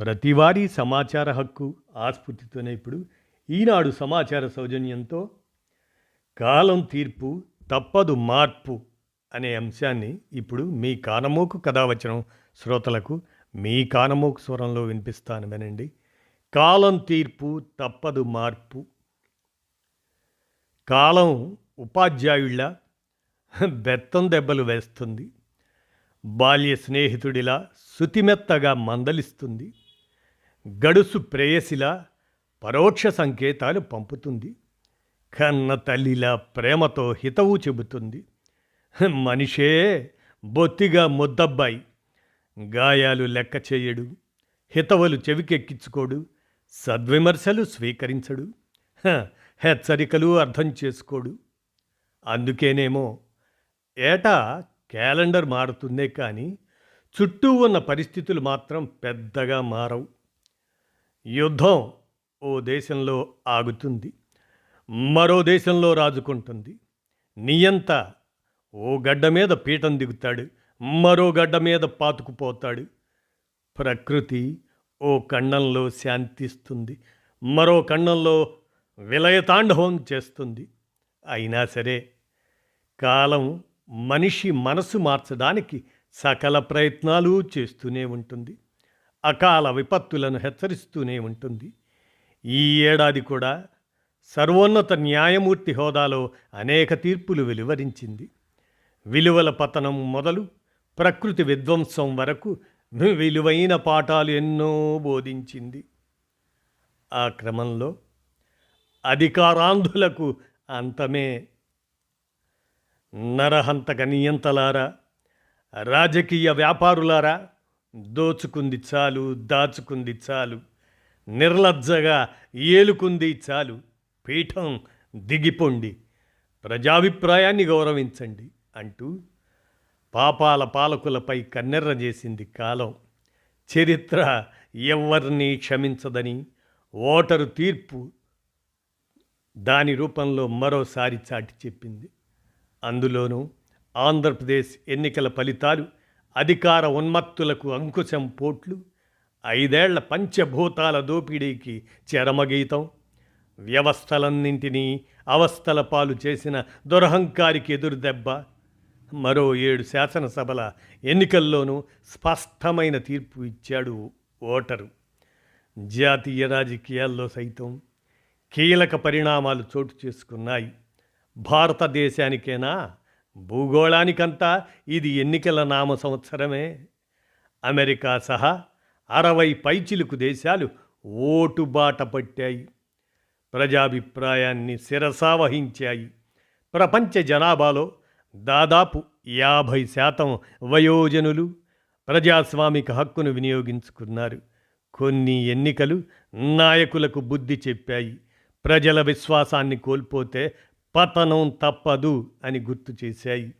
ప్రతివారీ సమాచార హక్కు ఆస్ఫూర్తితోనే ఇప్పుడు ఈనాడు సమాచార సౌజన్యంతో కాలం తీర్పు తప్పదు మార్పు అనే అంశాన్ని ఇప్పుడు మీ కానమోకు కథావచనం శ్రోతలకు మీ కానమోకు స్వరంలో వినిపిస్తాను వినండి. కాలం తీర్పు తప్పదు మార్పు. కాలం ఉపాధ్యాయుళ్ళ బెత్తం దెబ్బలు వేస్తుంది. బాల్య స్నేహితుడిలా శుతిమెత్తగా మందలిస్తుంది. గడుసు ప్రేయసిలా పరోక్ష సంకేతాలు పంపుతుంది. కన్న తల్లిలా ప్రేమతో హితవు చెబుతుంది. మనిషే బొత్తిగా ముద్దబ్బాయి. గాయాలు లెక్క చేయడు. హితవులు చెవికెక్కించుకోడు. సద్విమర్శలు స్వీకరించడు. హెచ్చరికలు అర్థం చేసుకోడు. అందుకేనేమో ఏటా క్యాలెండర్ మారుతుందే కానీ చుట్టూ ఉన్న పరిస్థితులు మాత్రం పెద్దగా మారవు. యుద్ధం ఓ దేశంలో ఆగుతుంది మరో దేశంలో రాజుకుంటుంది. నియంత ఓ గడ్డ మీద పీఠం దిగుతాడు మరో గడ్డ మీద పాతుకుపోతాడు. ప్రకృతి ఓ ఖండంలో శాంతిస్తుంది మరో ఖండంలో విలయతాండవం చేస్తుంది. అయినా సరే కాలం మనిషి మనసు మార్చడానికి సకల ప్రయత్నాలు చేస్తూనే ఉంటుంది. అకాల విపత్తులను హెచ్చరిస్తూనే ఉంటుంది. ఈ ఏడాది కూడా సర్వోన్నత న్యాయమూర్తి హోదాలో అనేక తీర్పులు వెలువరించింది. విలువల పతనం మొదలు ప్రకృతి విధ్వంసం వరకు విలువైన పాఠాలు ఎన్నో బోధించింది. ఆ క్రమంలో అధికారాంధులకు అంతమే. నరహంతక నియంతలారా రాజకీయ వ్యాపారులారా దోచుకుంది చాలు దాచుకుంది చాలు. నిర్లజ్జగా ఏలుకుంది చాలు. పీఠం దిగిపోండి. ప్రజాభిప్రాయాన్ని గౌరవించండి అంటూ పాపాల పాలకులపై కన్నెర్ర చేసింది కాలం. చరిత్ర ఎవరిని క్షమించదని ఓటరు తీర్పు దాని రూపంలో మరోసారి చాటి చెప్పింది. అందులోనూ ఆంధ్రప్రదేశ్ ఎన్నికల ఫలితాలు అధికార ఉన్మత్తులకు అంకుశం పోట్లు ఐదేళ్ళ పంచభూతాల దోపిడీకి చరమగీతం వ్యవస్థలన్నింటినీ అవస్థల పాలు చేసిన దురహంకారికి ఎదురుదెబ్బ మరో ఏడు శాసనసభల ఎన్నికల్లోనూ స్పష్టమైన తీర్పు ఇచ్చాడు ఓటరు. జాతీయ రాజకీయాల్లో సైతం కీలక పరిణామాలు చోటు చేసుకున్నాయి. భారతదేశానికేనా? భూగోళానికంతా ఇది ఎన్నికల నామ సంవత్సరమే. అమెరికా సహా అరవై పైచిలుకు దేశాలు ఓటు బాట పట్టాయి. ప్రజాభిప్రాయాన్ని శిరసావహించాయి ప్రపంచ జనాభాలో దాదాపు యాభై శాతం వయోజనులు ప్రజాస్వామిక హక్కును వినియోగించుకున్నారు. కొన్ని ఎన్నికలు నాయకులకు బుద్ధి చెప్పాయి. ప్రజల విశ్వాసాన్ని కోల్పోతే పతనం తప్పదు అని గుర్తు చేశాయి.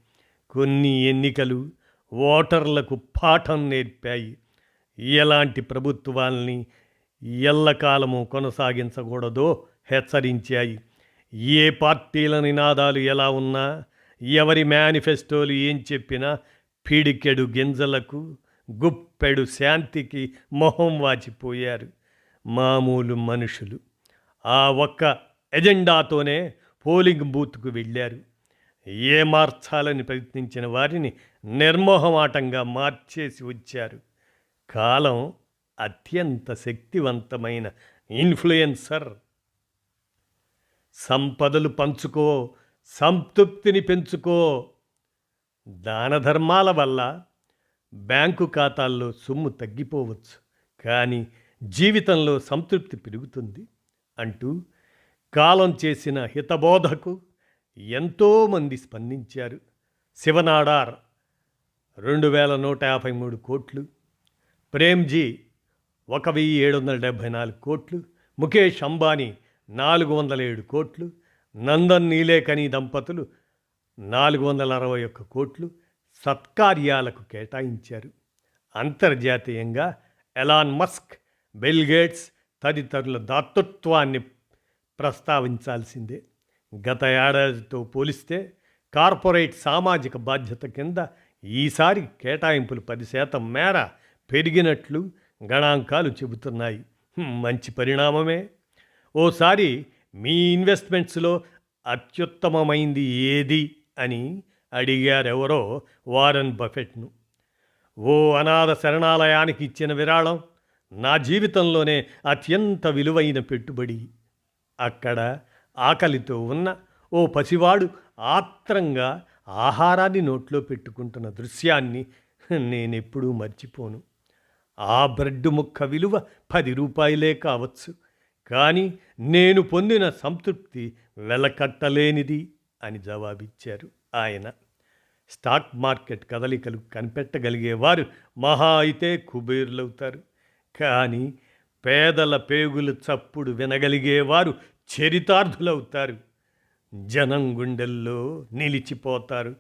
కొన్ని ఎన్నికలు ఓటర్లకు పాఠం నేర్పాయి. ఎలాంటి ప్రభుత్వాల్ని ఎల్లకాలము కొనసాగించకూడదో హెచ్చరించాయి. ఏ పార్టీల నినాదాలు ఎలా ఉన్నా ఎవరి మేనిఫెస్టోలు ఏం చెప్పినా పిడికెడు గింజలకు గుప్పెడు శాంతికి మొహం వాచిపోయారు మామూలు మనుషులు. ఆ ఒక్క ఎజెండాతోనే పోలింగ్ బూత్కు వెళ్ళారు. ఏ మార్చాలని ప్రయత్నించిన వారిని నిర్మోహమాటంగా మార్చేసి వచ్చారు. కాలం అత్యంత శక్తివంతమైన ఇన్ఫ్లుయెన్సర్. సంపదలు పంచుకో సంతృప్తిని పెంచుకో. దాన ధర్మాల వల్ల బ్యాంకు ఖాతాల్లో సొమ్ము తగ్గిపోవచ్చు. కానీ జీవితంలో సంతృప్తి పెరుగుతుంది అంటూ కాలం చేసిన హితబోధకు ఎంతోమంది స్పందించారు. శివనాడార్ రెండు వేల నూట యాభై మూడు కోట్లు ప్రేమ్జీ ఒక వెయ్యి ఏడు వందల డెబ్భై నాలుగు కోట్లు ముఖేష్ అంబానీ నాలుగు వందల ఏడు కోట్లు నందన్ నీలేకని దంపతులు నాలుగు వందల అరవై ఒక్క కోట్లు సత్కార్యాలకు కేటాయించారు. అంతర్జాతీయంగా ఎలాన్ మస్క్ బిల్ గేట్స్ తదితరుల దాతృత్వాన్ని ప్రస్తావించాల్సిందే. గత ఏడాదితో పోలిస్తే కార్పొరేట్ సామాజిక బాధ్యత కింద ఈసారి కేటాయింపులు పది శాతం మేర పెరిగినట్లు గణాంకాలు చెబుతున్నాయి. మంచి పరిణామమే. ఓసారి మీ ఇన్వెస్ట్మెంట్స్లో అత్యుత్తమమైంది ఏది అని అడిగారెవరో వారన్ బఫెట్ను. ఓ అనాథ శరణాలయానికి ఇచ్చిన విరాళం నా జీవితంలోనే అత్యంత విలువైన పెట్టుబడి. అక్కడ ఆకలితో ఉన్న ఓ పసివాడు ఆత్రంగా ఆహారాన్ని నోట్లో పెట్టుకుంటున్న దృశ్యాన్ని నేనెప్పుడూ మర్చిపోను. ఆ బ్రెడ్ ముక్క విలువ పది రూపాయలే కావచ్చు కానీ నేను పొందిన సంతృప్తి వెలకట్టలేనిది అని జవాబిచ్చారు ఆయన. స్టాక్ మార్కెట్ కదలికలు కనిపెట్టగలిగేవారు మహా అయితే కుబేరులవుతారు. కానీ పేదల పేగుల చప్పుడు వినగలిగేవారు చరితార్థులవుతారు. జనం గుండెల్లో నిలిచిపోతారు.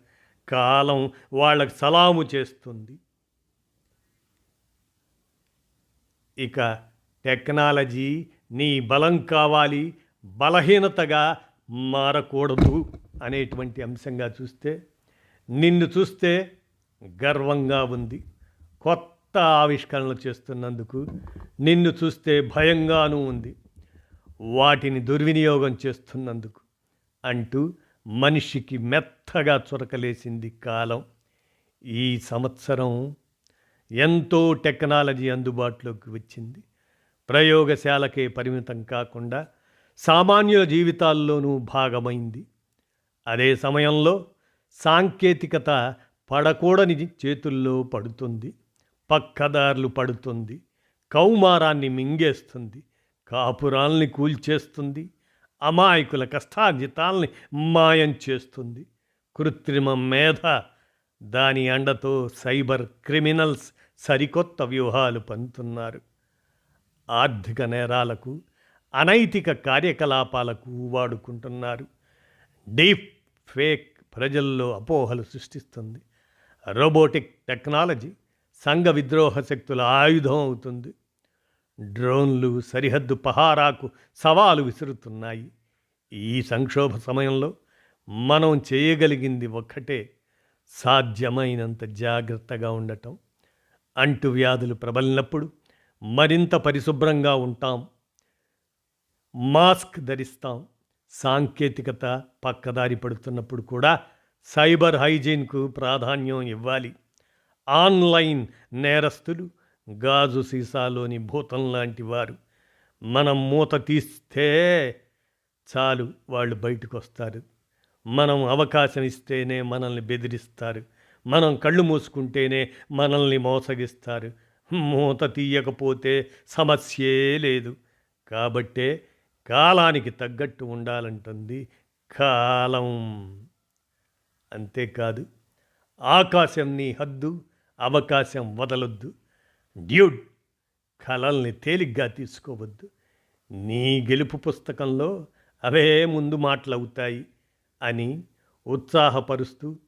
కాలం వాళ్ళకు సలాము చేస్తుంది. ఇక టెక్నాలజీ నీ బలం కావాలి బలహీనతగా మారకూడదు అనేటువంటి అంశంగా చూస్తే నిన్ను చూస్తే గర్వంగా ఉంది. కొత్త కొత్త ఆవిష్కరణలు చేస్తున్నందుకు నిన్ను చూస్తే భయంగానూ ఉంది. వాటిని దుర్వినియోగం చేస్తున్నందుకు అంటూ మనిషికి మెత్తగా చురకలేసింది కాలం. ఈ సంవత్సరం ఎంతో టెక్నాలజీ అందుబాటులోకి వచ్చింది. ప్రయోగశాలకే పరిమితం కాకుండా సామాన్యుల జీవితాల్లోనూ భాగమైంది. అదే సమయంలో సాంకేతికత పడకూడని చేతుల్లో పడుతుంది. పక్కదారులు పడుతుంది కౌమారాన్ని మింగేస్తుంది కాపురాల్ని కూల్చేస్తుంది అమాయకుల కష్టార్జితాల్ని మాయం చేస్తుంది. కృత్రిమ మేధ దాని అండతో సైబర్ క్రిమినల్స్ సరికొత్త వ్యూహాలు పంతున్నారు. ఆర్థిక నేరాలకు అనైతిక కార్యకలాపాలకు వాడుకుంటున్నారు డీప్ ఫేక్ ప్రజల్లో అపోహలు సృష్టిస్తుంది. రోబోటిక్ టెక్నాలజీ సంఘ విద్రోహ శక్తుల ఆయుధం అవుతుంది. డ్రోన్లు సరిహద్దు పహారాకు సవాలు విసురుతున్నాయి. ఈ సంక్షోభ సమయంలో మనం చేయగలిగింది ఒక్కటే సాధ్యమైనంత జాగ్రత్తగా ఉండటం. అంటువ్యాధులు ప్రబలినప్పుడు మరింత పరిశుభ్రంగా ఉంటాం. మాస్క్ ధరిస్తాం. సాంకేతికత పక్కదారి పడుతున్నప్పుడు కూడా సైబర్ హైజీన్కు ప్రాధాన్యం ఇవ్వాలి. ఆన్లైన్ నేరస్తులు గాజు సీసాలోని భూతం లాంటి వారు. మనం మూత తీస్తే చాలు వాళ్ళు బయటకు వస్తారు మనం అవకాశం ఇస్తేనే మనల్ని బెదిరిస్తారు. మనం కళ్ళు మూసుకుంటేనే మనల్ని మోసగిస్తారు. మూత తీయకపోతే సమస్యే లేదు. కాబట్టే కాలానికి తగ్గట్టు ఉండాలంటుంది కాలం. అంతేకాదు ఆకాశం నీ హద్దు అవకాశం వదలొద్దు. డ్యూడ్ కలల్ని తేలిగ్గా తీసుకోవద్దు. నీ గెలుపు పుస్తకంలో అవే ముందు మాటలవుతాయి అని ఉత్సాహపరుస్తూ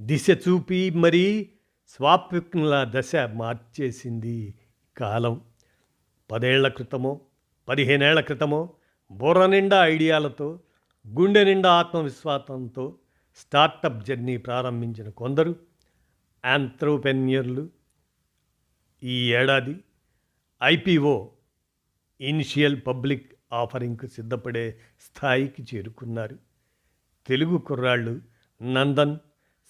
దిశ చూపి మరీ స్వాప్నికుల దశ మార్చేసింది కాలం. పదేళ్ళ క్రితమో పదిహేనేళ్ళ క్రితమో బుర్ర నిండా ఐడియాలతో గుండె నిండా ఆత్మవిశ్వాసంతో స్టార్టప్ జర్నీ ప్రారంభించిన కొందరు ఆంథ్రోపెన్యర్లు ఈ ఏడాది ఐపీఓ ఇనిషియల్ పబ్లిక్ ఆఫరింగ్కు సిద్ధపడే స్థాయికి చేరుకున్నారు. తెలుగు కుర్రాళ్ళు నందన్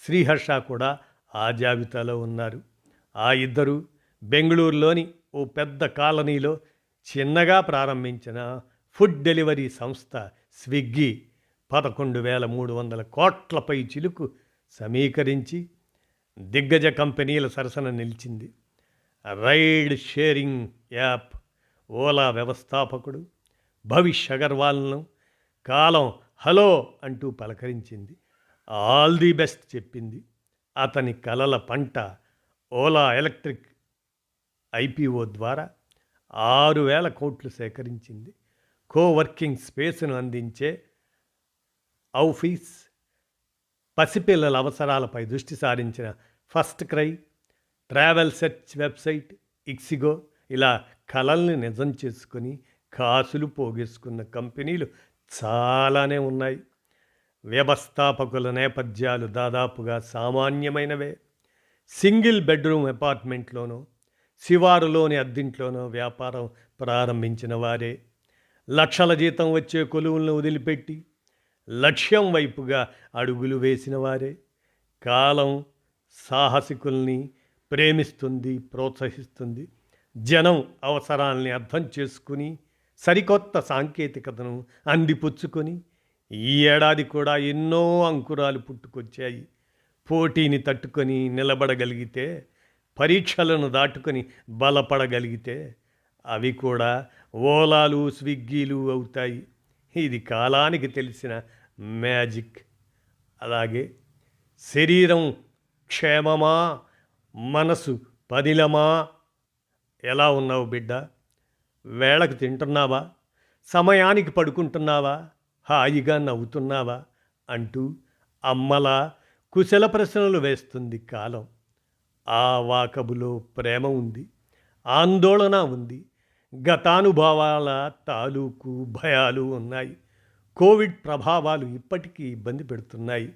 శ్రీహర్ష కూడా ఆ జాబితాలో ఉన్నారు. ఆ ఇద్దరు బెంగళూరులోని ఓ పెద్ద కాలనీలో చిన్నగా ప్రారంభించిన ఫుడ్ డెలివరీ సంస్థ స్విగ్గీ పదకొండు వేల మూడు వందల కోట్లపై చిలుకు సమీకరించి దిగ్గజ కంపెనీల సరసన నిలిచింది. రైడ్ షేరింగ్ యాప్ ఓలా వ్యవస్థాపకుడు భవిష్ అగర్వాల్ను కాలం హలో అంటూ పలకరించింది. ఆల్ ది బెస్ట్ చెప్పింది. అతని కలల పంట ఓలా ఎలక్ట్రిక్ ఐపీఓ ద్వారా ఆరు వేల కోట్లు సేకరించింది. కోవర్కింగ్ స్పేస్ను అందించే ఔఫీస్ పసిపిల్లల అవసరాలపై దృష్టి సారించిన FirstCry travel search website ixigo ఇలా కళల్ని నిజం చేసుకొని కాసులు పోగేసుకున్న కంపెనీలు చాలానే ఉన్నాయి. వ్యవస్థాపకుల నేపథ్యాలు దాదాపుగా సామాన్యమైనవే. సింగిల్ బెడ్రూమ్ అపార్ట్మెంట్లోనో శివారులోని అద్దింట్లోనో వ్యాపారం ప్రారంభించిన వారే. లక్షల జీతం వచ్చే కొలువులను వదిలిపెట్టి లక్ష్యం వైపుగా అడుగులు వేసిన వారే. కాలం సాహసికుల్ని ప్రేమిస్తుంది ప్రోత్సహిస్తుంది. జనం అవసరాల్ని అర్థం చేసుకుని సరికొత్త సాంకేతికతను అందిపుచ్చుకొని ఈ ఏడాది కూడా ఎన్నో అంకురాలు పుట్టుకొచ్చాయి. పోటీని తట్టుకొని నిలబడగలిగితే పరీక్షలను దాటుకొని బలపడగలిగితే అవి కూడా ఓలాలు స్విగ్గీలు అవుతాయి. ఇది కాలానికి తెలిసిన మ్యాజిక్. అలాగే శరీరం క్షేమమా? మనసు పదిలమా? ఎలా ఉన్నావు బిడ్డ? వేళకు తింటున్నావా? సమయానికి పడుకుంటున్నావా? హాయిగా నవ్వుతున్నావా? అంటూ అమ్మల కుశల ప్రశ్నలు వేస్తుంది కాలం. ఆ వాకబులో ప్రేమ ఉంది ఆందోళన ఉంది గతానుభవాల తాలూకు భయాలు ఉన్నాయి. కోవిడ్ ప్రభావాలు ఇప్పటికీ ఇబ్బంది పెడుతున్నాయి.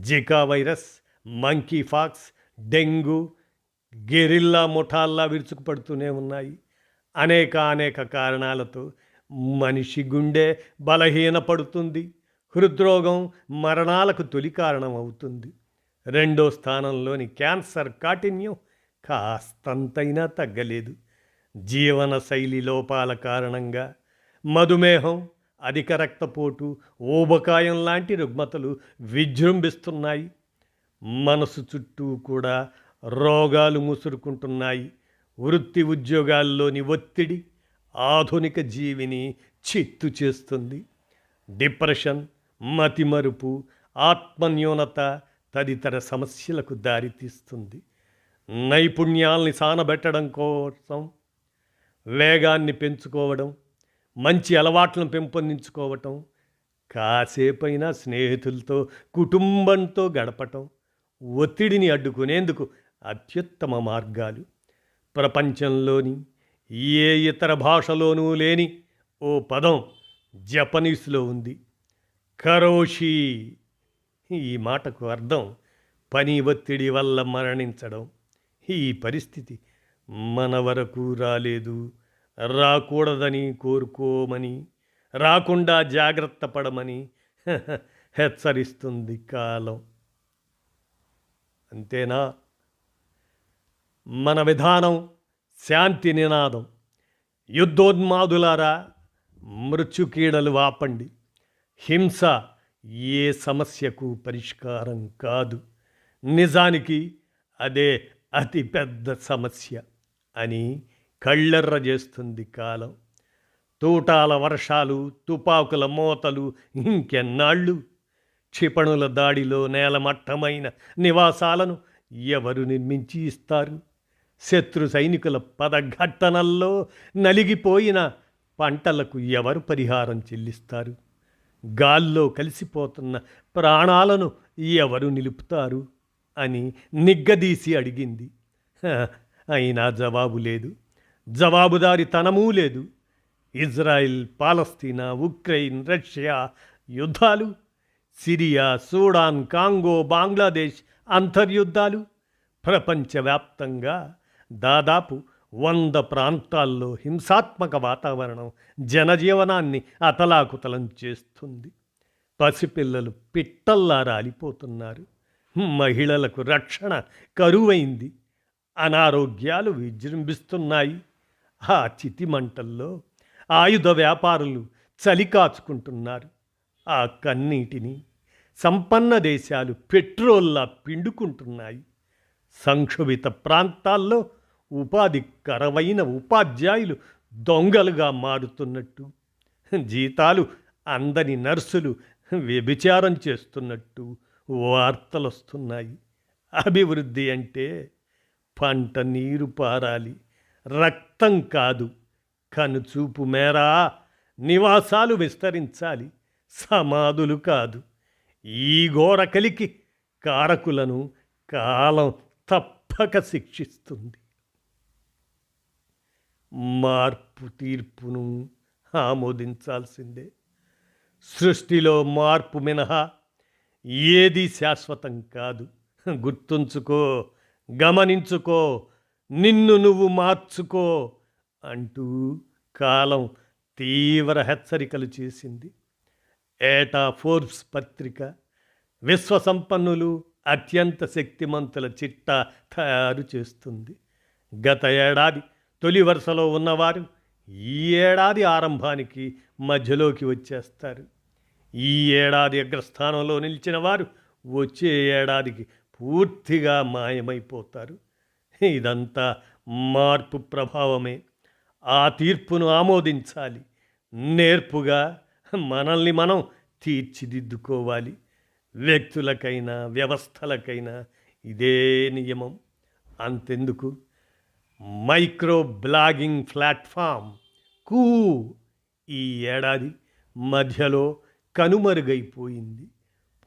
Zika virus monkeypox dengue guerrilla ముఠాల్లా విరుచుకుపడుతూనే ఉన్నాయి. అనేక అనేక కారణాలతో మనిషి గుండె బలహీనపడుతుంది. హృద్రోగం మరణాలకు తొలి కారణం అవుతుంది రెండో స్థానంలోని క్యాన్సర్ కాఠిన్యం కాస్తంతైనా తగ్గలేదు. జీవన శైలి లోపాల కారణంగా మధుమేహం అధిక రక్తపోటు ఊబకాయం లాంటి రుగ్మతలు విజృంభిస్తున్నాయి. మనసు చుట్టూ కూడా రోగాలు ముసురుకుంటున్నాయి. వృత్తి ఉద్యోగాల్లోని ఒత్తిడి ఆధునిక జీవిని చిత్తు చేస్తుంది. డిప్రెషన్ మతిమరుపు ఆత్మన్యూనత తదితర సమస్యలకు దారితీస్తుంది. నైపుణ్యాల్ని సానబెట్టడం కోసం వేగాన్ని పెంచుకోవడం మంచి అలవాట్లను పెంపొందించుకోవటం కాసేపైనా స్నేహితులతో కుటుంబంతో గడపటం ఒత్తిడిని అడ్డుకునేందుకు అత్యుత్తమ మార్గాలు. ప్రపంచంలోని ఏ ఇతర భాషలోనూ లేని ఓ పదం జపనీస్లో ఉంది. కరోషి ఈ మాటకు అర్థం పని ఒత్తిడి వల్ల మరణించడం. ఈ పరిస్థితి మన వరకు రాలేదు. రాకూడదని కోరుకోమని రాకుండా జాగ్రత్త పడమని హెచ్చరిస్తుంది కాలం. అంతేనా? మన విధానం శాంతి నినాదం. యుద్ధోన్మాదులారా మృత్యుకీడలు వాపండి హింస ఏ సమస్యకు పరిష్కారం కాదు. నిజానికి అదే అతి పెద్ద సమస్య. అని కళ్ళెర్ర చేస్తుంది కాలం. తూటాల వర్షాలు తుపాకుల మోతలు ఇంకెన్నాళ్ళు? క్షిపణుల దాడిలో నేలమట్టమైన నివాసాలను ఎవరు నిర్మించి ఇస్తారు? శత్రు సైనికుల పదఘట్టనల్లో నలిగిపోయిన పంటలకు ఎవరు పరిహారం చెల్లిస్తారు? గాల్లో కలిసిపోతున్న ప్రాణాలను ఎవరు నిలుపుతారు? అని నిగ్గదీసి అడిగింది. అయినా జవాబు లేదు. జవాబుదారితనమూ లేదు. ఇజ్రాయిల్ పాలస్తీనా ఉక్రెయిన్ రష్యా యుద్ధాలు సిరియా సూడాన్ కాంగో బంగ్లాదేశ్ అంతర్యుద్ధాలు ప్రపంచవ్యాప్తంగా దాదాపు వంద ప్రాంతాల్లో హింసాత్మక వాతావరణం జనజీవనాన్ని అతలాకుతలం చేస్తుంది. పసిపిల్లలు పిట్టల్లా రాలిపోతున్నారు. మహిళలకు రక్షణ కరువైంది. అనారోగ్యాలు విజృంభిస్తున్నాయి. ఆ చితిమంటల్లో ఆయుధ వ్యాపారులు చలి కాచుకుంటున్నారు. ఆ కన్నీటిని సంపన్న దేశాలు పెట్రోల్లా పిండుకుంటున్నాయి. సంక్షోభిత ప్రాంతాల్లో ఉపాధి కరవైన ఉపాధ్యాయులు దొంగలుగా మారుతున్నట్టు జీతాలు అందని నర్సులు వ్యభిచారం చేస్తున్నట్టు వార్తలు వస్తున్నాయి అభివృద్ధి అంటే పంట నీరు పారాలి. రక్తం కాదు. కనుచూపు మేరా. నివాసాలు విస్తరించాలి. సమాధులు కాదు. ఈ ఘోర కలికి కారకులను కాలం తప్పక శిక్షిస్తుంది. మార్పు తీర్పును ఆమోదించాల్సిందే. సృష్టిలో మార్పు మినహా. ఏది శాశ్వతం కాదు. గుర్తుంచుకో. గమనించుకో నిన్ను నువ్వు మార్చుకో అంటూ కాలం తీవ్ర హెచ్చరికలు చేసింది. ఏటా ఫోర్బ్స్ పత్రిక విశ్వసంపన్నులు అత్యంత శక్తిమంతుల చిట్టా తయారు చేస్తుంది. గత ఏడాది తొలి వరుసలో ఉన్నవారు ఈ ఏడాది ఆరంభానికి మధ్యలోకి వచ్చేస్తారు. ఈ ఏడాది అగ్రస్థానంలో నిలిచిన వారు వచ్చే ఏడాదికి పూర్తిగా మాయమైపోతారు. ఇదంతా మార్పు ప్రభావమే. ఆ తీర్పును ఆమోదించాలి. నేర్పుగా మనల్ని మనం తీర్చిదిద్దుకోవాలి. వ్యక్తులకైనా వ్యవస్థలకైనా ఇదే నియమం. అంతెందుకు? మైక్రో బ్లాగింగ్ ప్లాట్ఫామ్ కూ ఈ ఏడాది మధ్యలో కనుమరుగైపోయింది.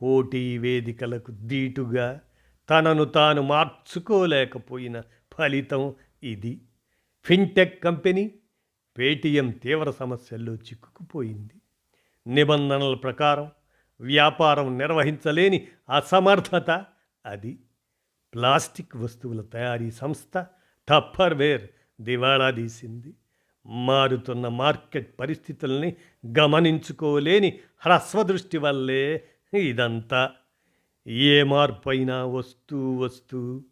పోటీ వేదికలకు దీటుగా తనను తాను మార్చుకోలేకపోయిన ఫలితం ఇది. ఫిన్టెక్ కంపెనీ పేటీఎం తీవ్ర సమస్యల్లో చిక్కుకుపోయింది. నిబంధనల ప్రకారం వ్యాపారం నిర్వహించలేని అసమర్థత అది. ప్లాస్టిక్ వస్తువుల తయారీ సంస్థ టప్పర్వేర్ దివాళా తీసింది. మారుతున్న మార్కెట్ పరిస్థితుల్ని గమనించుకోలేని హ్రస్వదృష్టి వల్లే ఇదంతా ఏ మార్పైనా వస్తూ వస్తూ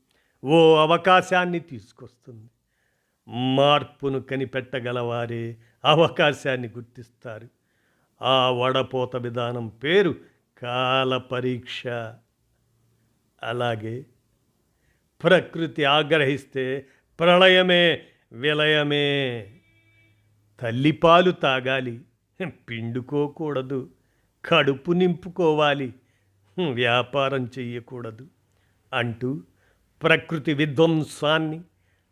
ఓ అవకాశాన్ని తీసుకొస్తుంది. మార్పును కనిపెట్టగలవారే అవకాశాన్ని గుర్తిస్తారు. ఆ వడపోత విధానం పేరు కాల పరీక్ష. అలాగే ప్రకృతి ఆగ్రహిస్తే ప్రళయమే విలయమే. తల్లిపాలు తాగాలి పిండుకోకూడదు కడుపు నింపుకోవాలి వ్యాపారం చేయకూడదు అంటూ ప్రకృతి విధ్వంసాన్ని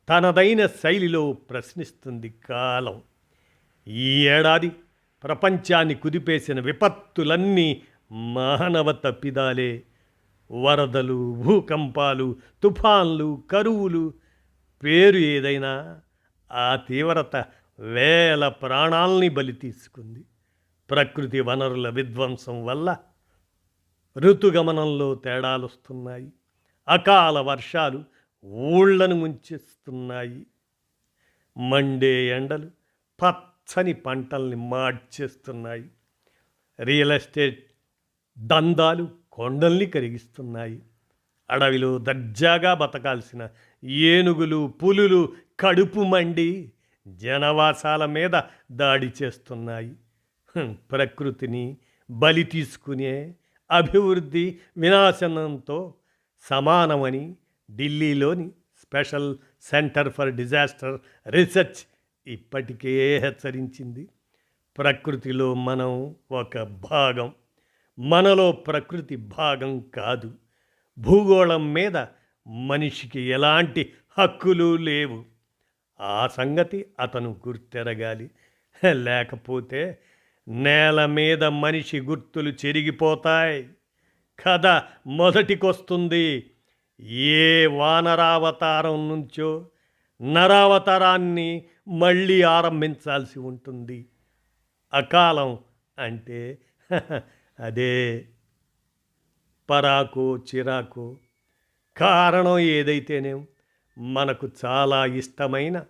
తనదైన శైలిలో ప్రశ్నిస్తుంది కాలం. ఈ ఏడాది ప్రపంచాన్ని కుదిపేసిన విపత్తులన్నీ మానవ తప్పిదాలే. వరదలు భూకంపాలు తుఫాన్లు కరువులు పేరు ఏదైనా ఆ తీవ్రత వేల ప్రాణాల్ని బలి తీసుకుంది. ప్రకృతి వనరుల విధ్వంసం వల్ల ఋతుగమనంలో తేడాలొస్తున్నాయి. అకాల వర్షాలు ఊళ్ళను ముంచేస్తున్నాయి. మండే ఎండలు పచ్చని పంటల్ని మార్చేస్తున్నాయి. రియల్ ఎస్టేట్ దందాలు కొండల్ని కరిగిస్తున్నాయి. అడవిలో దర్జాగా బతకాల్సిన ఏనుగులు పులులు కడుపు మండి జనవాసాల మీద దాడి చేస్తున్నాయి. ప్రకృతిని బలి తీసుకునే అభివృద్ధి వినాశనంతో సమానమని ఢిల్లీలోని special centre for disaster research ఇప్పటికే హెచ్చరించింది. ప్రకృతిలో మనం ఒక భాగం మనలో ప్రకృతి భాగం కాదు. భూగోళం మీద మనిషికి ఎలాంటి హక్కులు లేవు. ఆ సంగతి అతను గుర్తెరగాలి. లేకపోతే నేల మీద మనిషి గుర్తులు చెరిగిపోతాయి. కథ మొదటికొస్తుంది. ఏ వానరావతారం నుంచో నరావతారాన్ని మళ్ళీ ఆరంభించాల్సి ఉంటుంది. అకాలం అంటే అదే. పరాకు చిరాకు. కారణం ఏదైతేనేం మనకు చాలా ఇష్టమైన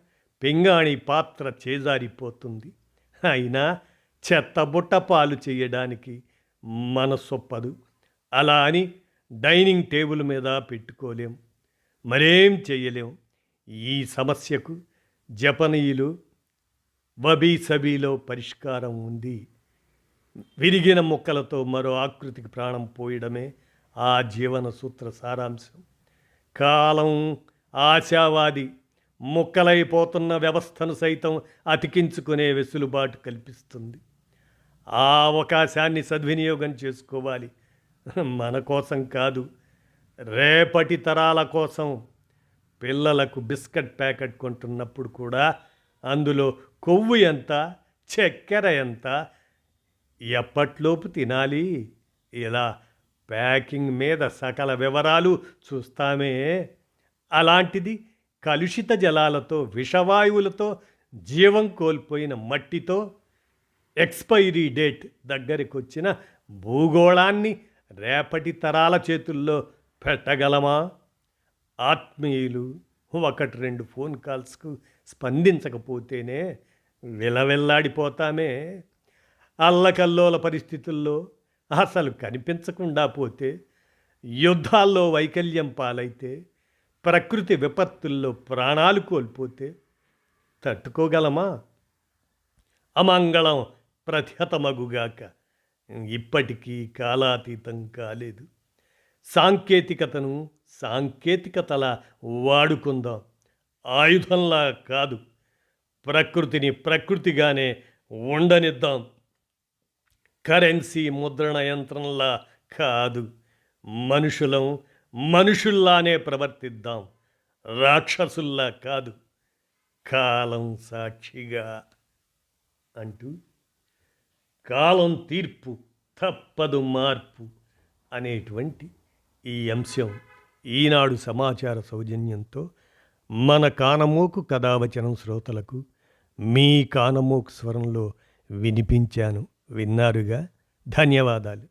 పింగాణి పాత్ర చేజారిపోతుంది. అయినా చెత్తబుట్ట పాలు చేయడానికి మనసొప్పదు. అలా అని డైనింగ్ టేబుల్ మీద పెట్టుకోలేం. మరేం చేయలేం. ఈ సమస్యకు జపనీయులు వబీ సబీలో పరిష్కారం ఉంది. విరిగిన ముక్కలతో మరో ఆకృతికి ప్రాణం పోయడమే ఆ జీవన సూత్ర సారాంశం. కాలం ఆశావాది ముక్కలైపోతున్న వ్యవస్థను సైతం అతికించుకునే వెసులుబాటు కల్పిస్తుంది. ఆ అవకాశాన్ని సద్వినియోగం చేసుకోవాలి. మన కోసం కాదు రేపటి తరాల కోసం పిల్లలకు బిస్కెట్ ప్యాకెట్ కొంటున్నప్పుడు కూడా అందులో కొవ్వు ఎంత చక్కెర ఎంత ఎప్పట్లోపు తినాలి? ఇలా ప్యాకింగ్ మీద సకల వివరాలు చూస్తామే. అలాంటిది కలుషిత జలాలతో విషవాయువులతో జీవం కోల్పోయిన మట్టితో ఎక్స్పైరీ డేట్ దగ్గరికి వచ్చిన భూగోళాన్ని రేపటి తరాల చేతుల్లో పెట్టగలమా? ఆత్మీయులు ఒకటి రెండు ఫోన్ కాల్స్కు స్పందించకపోతేనే విలవిల్లాడిపోతామే. అల్లకల్లోల పరిస్థితుల్లో అసలు కనిపించకుండా పోతే యుద్ధాల్లో వైకల్యం పాలైతే ప్రకృతి విపత్తుల్లో ప్రాణాలు కోల్పోతే తట్టుకోగలమా? అమంగళం ప్రఖ్యతమగుగాక ఇప్పటికీ కాలాతీతం కాలేదు. సాంకేతికతను సాంకేతికతల వాడుకుందాం. ఆయుధంలా కాదు. ప్రకృతిని ప్రకృతిగానే ఉండనిద్దాం. కరెన్సీ ముద్రణ యంత్రంలా కాదు. మనుషులం మనుషుల్లానే ప్రవర్తిద్దాం. రాక్షసుల్లా కాదు. కాలం సాక్షిగా అంటూ కాలం తీర్పు తప్పదు మార్పు అనేటువంటి ఈ అంశం ఈనాడు సమాచార సౌజన్యంతో మన కానమోకు కథావచనం శ్రోతలకు మీ కానమోకు స్వరంలో వినిపించాను. విన్నారుగా? ధన్యవాదాలు.